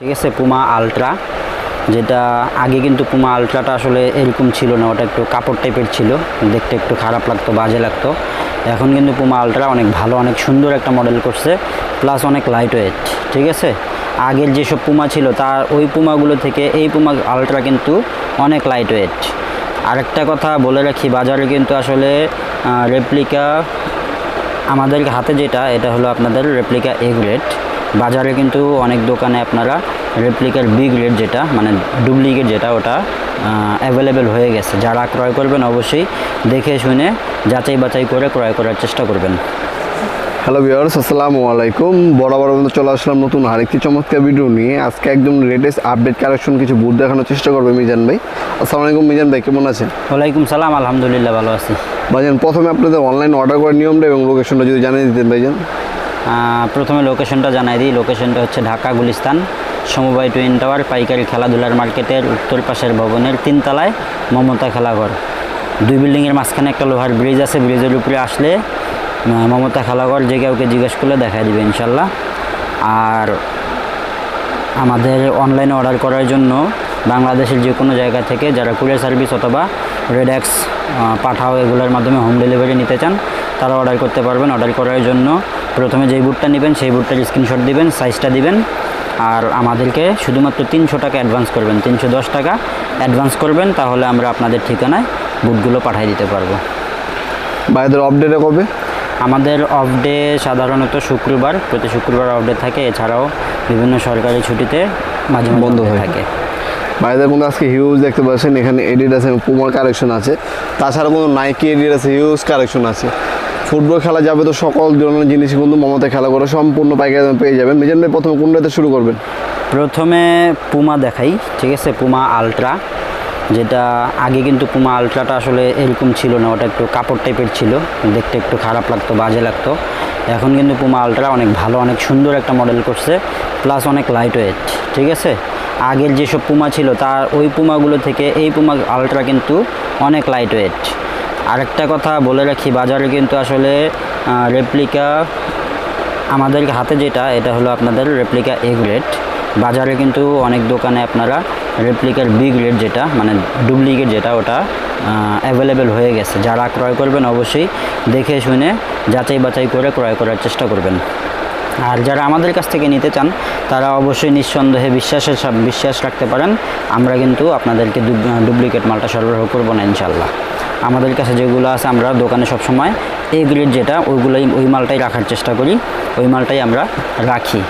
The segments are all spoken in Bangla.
ঠিক আছে পুমা আলট্রা যেটা আগে কিন্তু পুমা আলট্রাটা আসলে এরকম ছিল না, ওটা একটু কাপড় টাইপের ছিল, দেখতে একটু খারাপ লাগতো, বাজে লাগতো। এখন কিন্তু পুমা আলট্রা অনেক ভালো, অনেক সুন্দর একটা মডেল করছে প্লাস অনেক লাইট ওয়েট ঠিক আছে? আগের যেসব পুমা ছিল, তার ওই পুমাগুলো থেকে এই পুমা আলট্রা কিন্তু অনেক লাইট ওয়েট আরেকটা কথা বলে রাখি, বাজারে কিন্তু আসলে রেপ্লিকা আমাদের হাতে যেটা, এটা হলো আপনাদের রেপ্লিকা এ গ্রেড বাজারে কিন্তু অনেক দোকানে আপনারা রেপ্লিকার বি গ্রেড যেটা মানে ডুপ্লিকেট যেটা ওটা অ্যাভেলেবেল হয়ে গেছে। যারা ক্রয় করবেন অবশ্যই দেখে শুনে যাচাই বাছাই করে ক্রয় করার চেষ্টা করবেন। হ্যালো ভিউয়ার্স আসসালামু আলাইকুম। বরাবর মতো চলে আসলাম নতুন আরেকটি চমৎকার ভিডিও নিয়ে। আজকে একদম লেটেস্ট আপডেট কালেকশন কিছু বুট দেখানোর চেষ্টা করবে মিজান ভাই। আসসালামু আলাইকুম মিজান ভাই কেমন আছেন? ওয়ালাইকুম সালাম আলহামদুলিল্লাহ ভালো আছি। ভাইজান প্রথমে আপনাদের অনলাইন অর্ডার করার নিয়মটা এবং লোকেশনটা যদি জানিয়ে দিতেন ভাইজান। প্রথমে লোকেশনটা জানাই দিই। লোকেশনটা হচ্ছে ঢাকা গুলিস্তান, সমবায় টুইন টাওয়ার পাইকারি খেলাধুলার মার্কেটের উত্তর পাশের ভবনের তিনতলায় মমতা খেলাঘর। দুই বিল্ডিংয়ের মাঝখানে একটা লোহার ব্রিজ আছে। ব্রিজের উপরে আসলে মমতা খেলাঘর যে কাউকে জিজ্ঞেস করলে দেখা দিবে ইনশাল্লাহ। আর আমাদের অনলাইনে অর্ডার করার জন্য বাংলাদেশের যে কোনো জায়গা থেকে যারা কুরিয়ার সার্ভিস অথবা রেডেক্স পাঠাও এগুলোর মাধ্যমে হোম ডেলিভারি নিতে চান তারা অর্ডার করতে পারবেন। অর্ডার করার জন্য প্রথমে যেই বুটটা নেবেন সেই বুটটার স্ক্রিনশট দিবেন সাইজটা দিবেন। আর আমাদেরকে শুধুমাত্র তিনশো টাকা অ্যাডভান্স করবেন তিনশো দশ টাকা অ্যাডভান্স করবেন তাহলে আমরা আপনাদের ঠিকানায় বুটগুলো পাঠিয়ে দিতে পারব। ভাইদের আপডেটে কবে? আমাদের অফ ডে সাধারণত শুক্রবার প্রতি শুক্রবার অফ ডে থাকে। এছাড়াও বিভিন্ন সরকারি ছুটিতে মাঝে মাঝে বন্ধ হয়ে। থাকে। ভাইদের কিন্তু আজকে হিউজ দেখতে পাচ্ছেন, এখানে এডিডাস এবং পুমার কালেকশন আছে। তাছাড়া কোনো নাইকি এডিডাস হিউজ কালেকশন আছে। ফুটবল খেলা যাবে তো সকল ধরনের জিনিস কিন্তু মমতা খেলা করে, সম্পূর্ণ পাইকারি পেয়ে যাবেন। মিজান ভাই, প্রথমে কোনটাতে শুরু করবেন? প্রথমে পুমা দেখাই, ঠিক আছে? পুমা আলট্রা যেটা আগে কিন্তু পুমা আলট্রাটা আসলে এরকম ছিল না, ওটা একটু কাপড় টাইপের ছিল, দেখতে একটু খারাপ লাগতো, বাজে লাগতো। এখন কিন্তু পুমা আলট্রা অনেক ভালো, অনেক সুন্দর একটা মডেল করছে প্লাস অনেক লাইট ওয়েট ঠিক আছে? আগের যেসব পুমা ছিল, তার ওই পুমাগুলো থেকে এই পুমা আলট্রা কিন্তু অনেক লাইট ওয়েট আরেকটা কথা বলে রাখি, বাজারে কিন্তু আসলে রেপ্লিকা আমাদের হাতে যেটা, এটা হলো আপনাদের রেপ্লিকা এ গ্রেড বাজারে কিন্তু অনেক দোকানে আপনারা রেপ্লিকার বি গ্রেড যেটা মানে ডুপ্লিকেট যেটা, ওটা অ্যাভেলেবেল হয়ে গেছে। যারা ক্রয় করবেন অবশ্যই দেখে শুনে যাচাই বাছাই করে ক্রয় করার চেষ্টা করবেন। আর যারা আমাদের কাছ থেকে নিতে চান, তারা অবশ্যই নিঃসন্দেহে বিশ্বাসের বিশ্বাস রাখতে পারেন। আমরা কিন্তু আপনাদেরকে ডুপ্লিকেট মালটা সরবরাহ করব না ইনশাল্লাহ আমাদের কাছে যেগুলো আছে আমরা দোকানে সবসময় এ গ্রেড যেটা, ওইগুলোই, ওই মালটাই রাখার চেষ্টা করি। ওই মালটাই আমরা রাখি।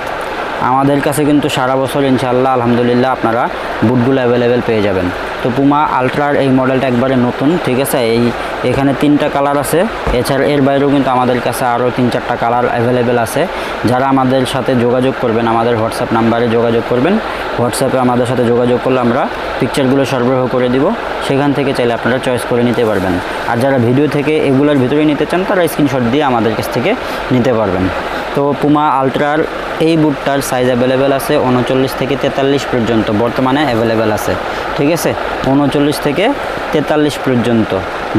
আমাদের কাছে কিন্তু সারা বছর ইনশাল্লাহ আলহামদুলিল্লাহ আপনারা বুটগুলো অ্যাভেলেবেল পেয়ে যাবেন। তো পুমা আলট্রার এই মডেলটা একবারে নতুন, ঠিক আছে? এই এখানে তিনটা কালার আছে। এছাড়া এর বাইরেও কিন্তু আমাদের কাছে আরও তিন চারটা কালার অ্যাভেলেবেল আছে। যারা আমাদের সাথে যোগাযোগ করবেন, আমাদের হোয়াটসঅ্যাপ নাম্বারে যোগাযোগ করবেন। হোয়াটসঅ্যাপে আমাদের সাথে যোগাযোগ করলে আমরা পিকচারগুলো সরবরাহ করে দিব। সেখান থেকে চাইলে আপনারা চয়েস করে নিতে পারবেন। আর যারা ভিডিও থেকে এগুলোর ভিতরে নিতে চান, তারা স্ক্রিনশট দিয়ে আমাদের কাছ থেকে নিতে পারবেন। তো পুমা আলট্রার এই বুটটার সাইজ অ্যাভেলেবেল আছে উনচল্লিশ থেকে তেতাল্লিশ পর্যন্ত, বর্তমানে অ্যাভেলেবেল আছে। ঠিক আছে? উনচল্লিশ থেকে তেতাল্লিশ পর্যন্ত।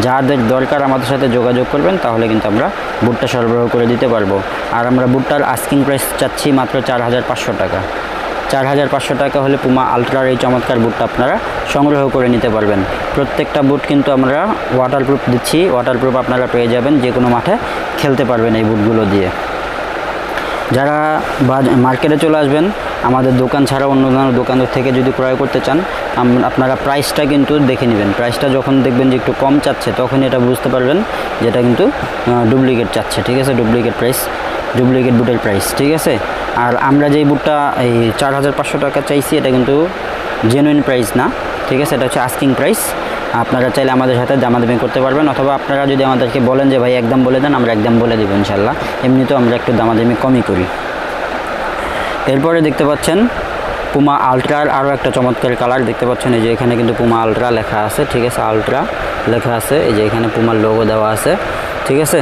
যাদের দরকার আমাদের সাথে যোগাযোগ করবেন, তাহলে কিন্তু আমরা বুটটা সরবরাহ করে দিতে পারব। আর আমরা বুটটার আস্কিং প্রাইস চাচ্ছি মাত্র চার হাজার পাঁচশো টাকা। চার হাজার পাঁচশো টাকা হলে পুমা আলট্রার এই চমৎকার বুটটা আপনারা সংগ্রহ করে নিতে পারবেন। প্রত্যেকটা বুট কিন্তু আমরা ওয়াটারপ্রুফ দিচ্ছি। ওয়াটারপ্রুফ আপনারা পেয়ে যাবেন যে কোনো মাঠে খেলতে পারবেন এই বুটগুলো দিয়ে। যারা মার্কেটে চলে আসবেন, আমাদের দোকান ছাড়া অন্য অন্য দোকান থেকে যদি ক্রয় করতে চান আপনারা প্রাইসটা কিন্তু দেখে নেবেন। প্রাইসটা যখন দেখবেন যে একটু কম চাচ্ছে, তখন এটা বুঝতে পারবেন যেটা কিন্তু ডুপ্লিকেট চাচ্ছে, ঠিক আছে? ডুপ্লিকেট প্রাইস ডুপ্লিকেট বুটের প্রাইস ঠিক আছে? আর আমরা যেই বুটটা এই চার হাজার পাঁচশো টাকা চাইছি, এটা কিন্তু জেনুইন প্রাইস না, ঠিক আছে? এটা হচ্ছে আস্কিং প্রাইস আপনারা চাইলে আমাদের সাথে দামাদামি করতে পারবেন, অথবা আপনারা যদি আমাদেরকে বলেন যে, ভাই একদম বলে দেন, আমরা একদম বলে দেবো ইনশাল্লাহ। এমনিতেও আমরা একটু দামাদামি কমই করি। এরপরে দেখতে পাচ্ছেন পুমা আলট্রার আরও একটা চমৎকার কালার দেখতে পাচ্ছেন এই যে, এখানে কিন্তু পুমা আলট্রা লেখা আছে, ঠিক আছে? আলট্রা লেখা আছে, এই যে, এখানে পুমার লোগো দেওয়া আছে, ঠিক আছে?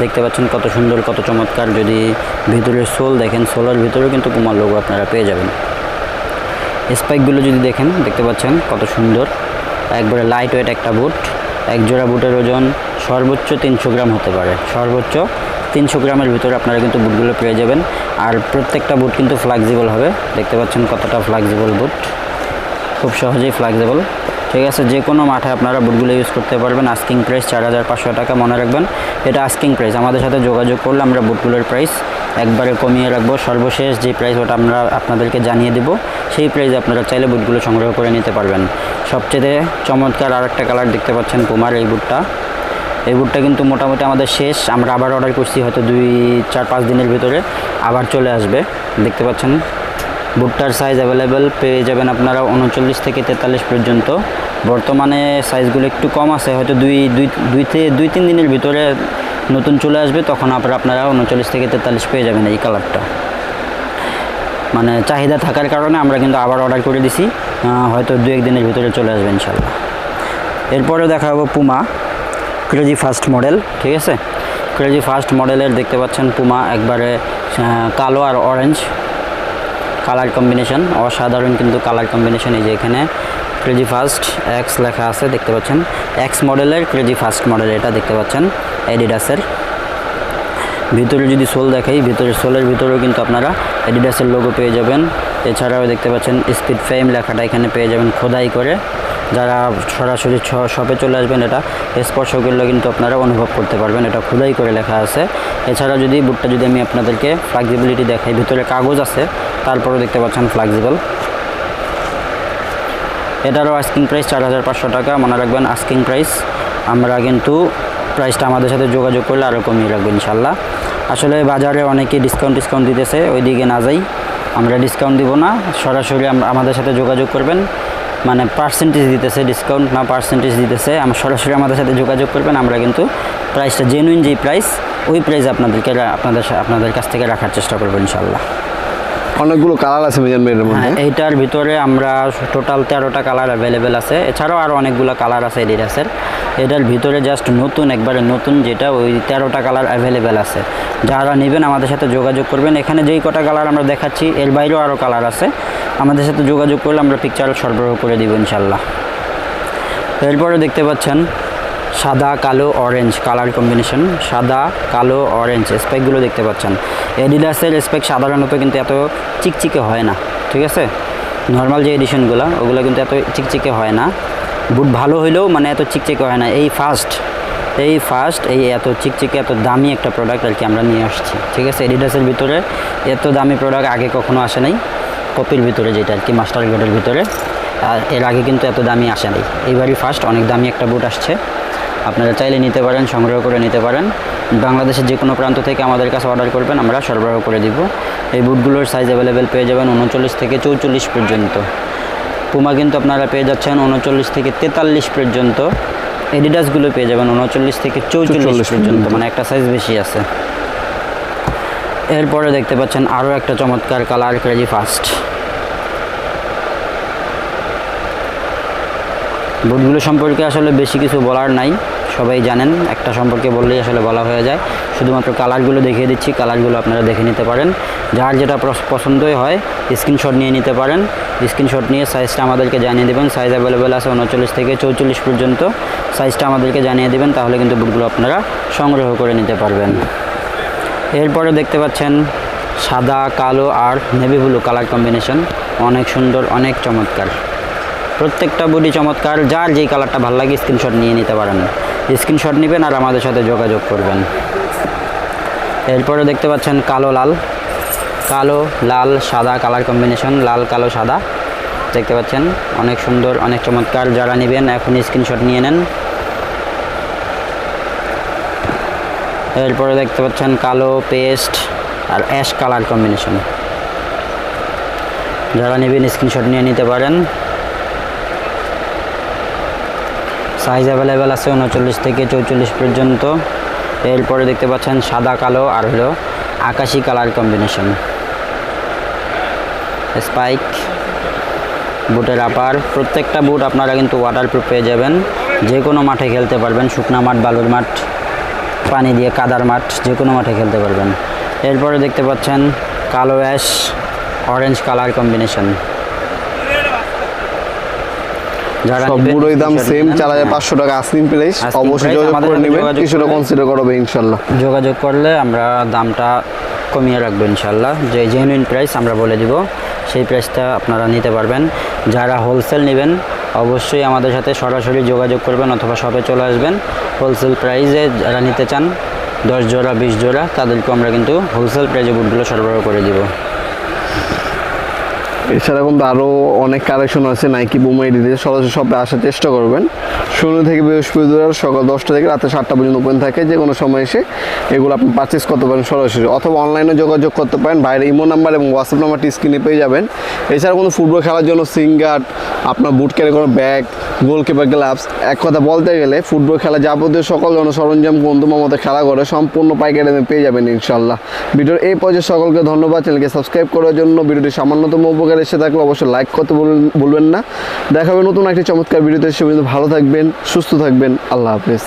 দেখতে পাচ্ছেন কত সুন্দর, কত চমৎকার। যদি ভিতরের সোল দেখেন, সোলের ভিতরেও কিন্তু পুমার লোগো আপনারা পেয়ে যাবেন। স্পাইকগুলো যদি দেখেন, দেখতে পাচ্ছেন কত সুন্দর। একবারে লাইট ওয়েট একটা বুট। এক জোড়া বুটের ওজন সর্বোচ্চ তিনশো গ্রাম হতে পারে। সর্বোচ্চ তিনশো গ্রামের ভিতরে আপনারা কিন্তু বুটগুলো পেয়ে যাবেন। আর প্রত্যেকটা বুট কিন্তু ফ্লেক্সিবল হবে। দেখতে পাচ্ছেন কতটা ফ্লেক্সিবল বুট। খুব সহজেই ফ্লেক্সিবল ঠিক আছে যে কোনো মাঠে আপনারা বুটগুলো ইউজ করতে পারবেন। আস্কিং প্রাইস চার হাজার পাঁচশো টাকা মনে রাখবেন। এটা আস্কিং প্রাইস আমাদের সাথে যোগাযোগ করলে আমরা বুটগুলোর প্রাইস একবারে কমিয়ে রাখব। সর্বশেষ যে প্রাইস ওটা আমরা আপনাদেরকে জানিয়ে দেবো, সেই প্রাইসে আপনারা চাইলে বুটগুলো সংগ্রহ করে নিতে পারবেন। সবচেয়ে চমৎকার আর একটা কালার দেখতে পাচ্ছেন পুমার এই বুটটা এই বুটটা কিন্তু মোটামুটি আমাদের শেষ। আমরা আবার অর্ডার করছি হয়তো দুই, চার, পাঁচ দিনের ভিতরে। আবার চলে আসবে। দেখতে পাচ্ছেন? বুটটার সাইজ অ্যাভেলেবেল পেয়ে যাবেন আপনারা উনচল্লিশ থেকে তেতাল্লিশ পর্যন্ত। বর্তমানে সাইজগুলো একটু কম আছে। হয়তো দুই দুই দুই থেকে, দুই, তিন দিনের ভিতরে নতুন চলে আসবে, তখন আপনারা আপনারা উনচল্লিশ থেকে তেতাল্লিশ পেয়ে যাবেন এই কালারটা। মানে চাহিদা থাকার কারণে আমরা কিন্তু আবার অর্ডার করে দিছি হয়তো দু এক দিনের ভিতরে চলে আসবে ইনশাল্লাহ এরপরে দেখাবো পুমা ক্রেজি ফার্স্ট মডেল ঠিক আছে? ক্রেজি ফার্স্ট মডেলের দেখতে পাচ্ছেন পুমা একবারে কালো আর অরেঞ্জ কালার কম্বিনেশন অসাধারণ কিন্তু কালার কম্বিনেশন এই যে এখানে। ক্রেজি ফার্স্ট এক্স লেখা আছে, দেখতে পাচ্ছেন? এক্স মডেলের ক্রেজি ফার্স্ট মডেল এটা দেখতে পাচ্ছেন। এডিডাসের ভিতরে যদি সোল দেখাই, ভিতরে সোলের ভিতরেও কিন্তু আপনারা এডিডাসের লোগো পেয়ে যাবেন। এছাড়াও দেখতে পাচ্ছেন স্পিড ফ্রেম লেখাটা এখানে পেয়ে যাবেন খোদাই করে। যারা সরাসরি শপে চলে আসবেন, এটা স্পর্শ করলে কিন্তু আপনারা অনুভব করতে পারবেন। এটা খোদাই করে লেখা আছে। এছাড়া যদি বুটটা যদি আমি আপনাদেরকে ফ্লেক্সিবিলিটি দেখাই, ভিতরে কাগজ আছে, তারপরেও দেখতে পাচ্ছেন ফ্লেক্সিবল এটারও আস্কিং প্রাইস চার হাজার পাঁচশো টাকা। মনে রাখবেন আস্কিং প্রাইস আমরা কিন্তু প্রাইসটা আমাদের সাথে যোগাযোগ করলে আরও কমিয়ে রাখব ইনশাল্লাহ। আসলে বাজারে অনেকেই ডিসকাউন্ট ডিসকাউন্ট দিতেছে ওইদিকে না যাই। আমরা ডিসকাউন্ট দিব না সরাসরি আমাদের সাথে যোগাযোগ করবেন। মানে পার্সেন্টেজ দিতেছে ডিসকাউন্ট না পার্সেন্টেজ দিতেছে আমার সরাসরি আমাদের সাথে যোগাযোগ করবেন। আমরা কিন্তু প্রাইসটা জেনুইন যেই প্রাইস ওই প্রাইস আপনাদেরকে আপনাদের আপনাদের কাছ থেকে রাখার চেষ্টা করব ইনশাল্লাহ। অনেকগুলো কালার আছে মিজান মেয়ের মধ্যে। হ্যাঁ এইটার ভিতরে আমরা টোটাল তেরোটা কালার অ্যাভেলেবেল আছে। এছাড়াও আরও অনেকগুলো কালার আছে এডিডাসের এটার ভিতরে জাস্ট নতুন, একবারে নতুন যেটা ওই তেরোটা কালার অ্যাভেলেবেল আছে। যারা নেবেন আমাদের সাথে যোগাযোগ করবেন। এখানে যেই কটা কালার আমরা দেখাচ্ছি, এর বাইরেও আরও কালার আছে। আমাদের সাথে যোগাযোগ করলে আমরা পিকচার সরবরাহ করে দিব ইনশাল্লাহ এরপরে দেখতে পাচ্ছেন, সাদা, কালো অরেঞ্জ কালার কম্বিনেশন সাদা, কালো অরেঞ্জ স্পেকগুলো দেখতে পাচ্ছেন। এডিডাসের স্পেক সাধারণত কিন্তু এত চিকচিকে হয় না, ঠিক আছে? নর্মাল যে এডিশনগুলো ওগুলো কিন্তু এত চিকচিকে হয় না। বুট ভালো হইলেও মানে এত চিকচিকে হয় না। এই ফার্স্ট এই ফার্স্ট এই এত চিকচিকে, এত দামি একটা প্রোডাক্ট আর কি আমরা নিয়ে আসছি। ঠিক আছে? এডিডাসের ভিতরে এত দামি প্রোডাক্ট আগে কখনো আসে নাই। কপির ভিতরে যেটা আর কি মাস্টার গ্রেডের ভিতরে। আর এর আগে কিন্তু এত দামি আসে নাই। এইবারই ফার্স্ট অনেক দামি একটা বুট আসছে। আপনারা চাইলে নিতে পারেন, সংগ্রহ করে নিতে পারেন। বাংলাদেশের যে কোনো প্রান্ত থেকে আমাদের কাছে অর্ডার করবেন, আমরা সরবরাহ করে দিব। এই বুটগুলোর সাইজ অ্যাভেলেবেল পেয়ে যাবেন উনচল্লিশ থেকে চৌচল্লিশ পর্যন্ত। পুমা কিন্তু আপনারা পেয়ে যাচ্ছেন উনচল্লিশ থেকে তেতাল্লিশ পর্যন্ত। এডিডাসগুলো পেয়ে যাবেন উনচল্লিশ থেকে চৌচল্লিশ 44 পর্যন্ত মানে একটা সাইজ বেশি আছে। এরপরে দেখতে পাচ্ছেন আরও একটা চমৎকার কালার ক্রেজি ফার্স্ট বুটগুলো সম্পর্কে আসলে বেশি কিছু বলার নাই, সবাই জানেন, একটা সম্পর্কে বললেই আসলে বলা হয়ে যায়। শুধুমাত্র কালারগুলো দেখিয়ে দিচ্ছি কালারগুলো আপনারা দেখে নিতে পারেন। যার যেটা পছন্দই হয় স্ক্রিনশট নিয়ে নিতে পারেন। স্ক্রিনশট নিয়ে সাইজটা আমাদেরকে জানিয়ে দেবেন। সাইজ অ্যাভেলেবেল আছে উনচল্লিশ থেকে চৌচল্লিশ পর্যন্ত। সাইজটা আমাদেরকে জানিয়ে দেবেন, তাহলে কিন্তু বুটগুলো আপনারা সংগ্রহ করে নিতে পারবেন। এরপরে দেখতে পাচ্ছেন, সাদা, কালো আর নেভি ব্লু কালার কম্বিনেশন অনেক সুন্দর, অনেক চমৎকার। প্রত্যেকটা বডি চমৎকার, যার যেই কালারটা ভালো লাগে স্ক্রিনশট নিয়ে নিতে পারেন। স্ক্রিনশট নেবেন আর আমাদের সাথে যোগাযোগ করবেন। এরপরে দেখতে পাচ্ছেন কালো লাল। কালো, লাল, সাদা কালার কম্বিনেশন লাল, কালো, সাদা। দেখতে পাচ্ছেন, অনেক সুন্দর, অনেক চমৎকার। যারা নেবেন এখন স্ক্রিনশট নিয়ে নেন। এরপরে দেখতে পাচ্ছেন কালো পেস্ট আর অ্যাশ কালার কম্বিনেশন যারা নেবেন স্ক্রিনশট নিয়ে নিতে পারেন। সাইজ অ্যাভেলেবেল আছে উনচল্লিশ থেকে চৌচল্লিশ পর্যন্ত। এরপরে দেখতে পাচ্ছেন সাদা, কালো আর হলো আকাশি কালার কম্বিনেশন স্পাইক বুটের আপার প্রত্যেকটা বুট আপনারা কিন্তু ওয়াটারপ্রুফ পেয়ে যাবেন। যে কোনো মাঠে খেলতে পারবেন, শুকনা মাঠ, বালুর মাঠ, পানি দিয়ে কাদার মাঠ যে কোনো মাঠে খেলতে পারবেন। এরপরে দেখতে পাচ্ছেন কালো অ্যাশ অরেঞ্জ কালার কম্বিনেশন সবগুলোই দাম সেম। চার হাজার। পাঁচশো টাকা আসলিম প্রাইস অবশ্যই যোগাযোগ করে নেবেন কিছুটা কনসিডার করবে ইনশাল্লাহ। যোগাযোগ করলে আমরা দামটা কমিয়ে রাখব ইনশাল্লাহ। যে জেনুইন প্রাইস আমরা বলে দিব সেই প্রাইসটা আপনারা নিতে পারবেন। যারা হোলসেল নেবেন অবশ্যই আমাদের সাথে সরাসরি যোগাযোগ করবেন অথবা শপে চলে আসবেন। হোলসেল প্রাইসে যারা নিতে চান দশ জোড়া বিশ জোড়া তাদেরকে আমরা কিন্তু হোলসেল প্রাইজে বুটগুলো সরবরাহ করে দিব। এছাড়া কিন্তু আরও অনেক কালেকশন আছে নাইকি দিতে সরাসরি শপে আসার চেষ্টা করবেন। শনি থেকে বৃহস্পতিবার সকাল দশটা থেকে রাতে সাতটা পর্যন্ত ওপেন থাকে, যে কোনো সময় এসে এগুলো আপনি পারচেস করতে পারেন সরাসরি। অথবা অনলাইনে যোগাযোগ করতে পারেন, বাইরে ইমো নাম্বার এবং হোয়াটসঅ্যাপ নাম্বারটি স্ক্রিনে পেয়ে যাবেন। এছাড়া কোনো ফুটবল খেলার জন্য সিঙ্গার, আপনার বুট ক্যারি কোনো ব্যাগ গোলকিপার গ্লাভস এক কথা বলতে গেলে ফুটবল খেলা যাবতীয় সকল জন সরঞ্জাম বন্ধু মমতে খেলা করে সম্পূর্ণ পাইকারি দামে পেয়ে যাবেন ইনশাল্লাহ ভিডিওর এই পর্যায়ে সকলকে ধন্যবাদ। চ্যানেলকে সাবস্ক্রাইব করার জন্য ভিডিওটি সামান্যতম উপকার এসে থাকলে অবশ্যই লাইক করতে বলবেন- না। দেখা নতুন একটি চমৎকার ভিডিওতে। সে ভালো থাকবেন, সুস্থ থাকবেন। আল্লাহ হাফেজ।